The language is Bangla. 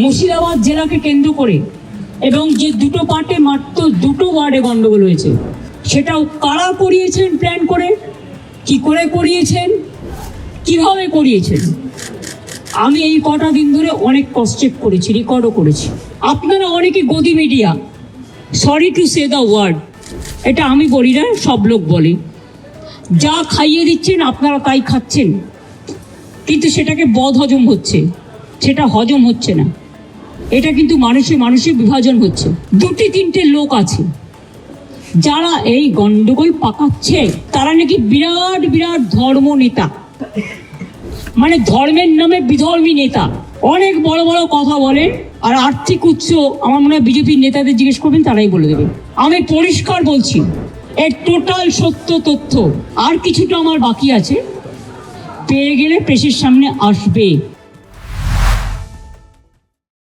মুর্শিদাবাদ জেলাকে কেন্দ্র করে এবং যে দুটো পার্টে মাত্র দুটো ওয়ার্ডে গন্ডগোল হয়েছে, সেটাও কারা করিয়েছেন প্ল্যান করে? কি করে করিয়েছেন? কীভাবে করিয়েছেন? আমি এই কটা দিন ধরে অনেক চেক করেছি রেকর্ডও করেছি। আপনারা অনেকে godi media sorry to say the word এটা আমি বলি না, সব লোক বলে। যা খাইয়ে দিচ্ছেন, আপনারা তাই খাচ্ছেন। কিন্তু সেটাকে বদ হজম হচ্ছে, সেটা হজম হচ্ছে না। এটা কিন্তু মানুষে মানুষে বিভাজন হচ্ছে। দুটি তিনটে লোক আছে। যারা এই গন্ডগোল পাকাচ্ছে, তারা নাকি বিরাট বিরাট ধর্ম নেতা। মানে ধর্মের নামে বিধর্মী নেতা। অনেক বড় বড় কথা বলেন, আর আর্থিক উৎস আমার মনে হয় বিজেপির নেতাদের জিজ্ঞেস করবেন, তারাই বলে দেবে। আমি পরিষ্কার বলছি, এর টোটাল সত্য তথ্য, আর কিছুটা আমার বাকি আছে। পেয়ে গেলে প্রেসের সামনে আসবে।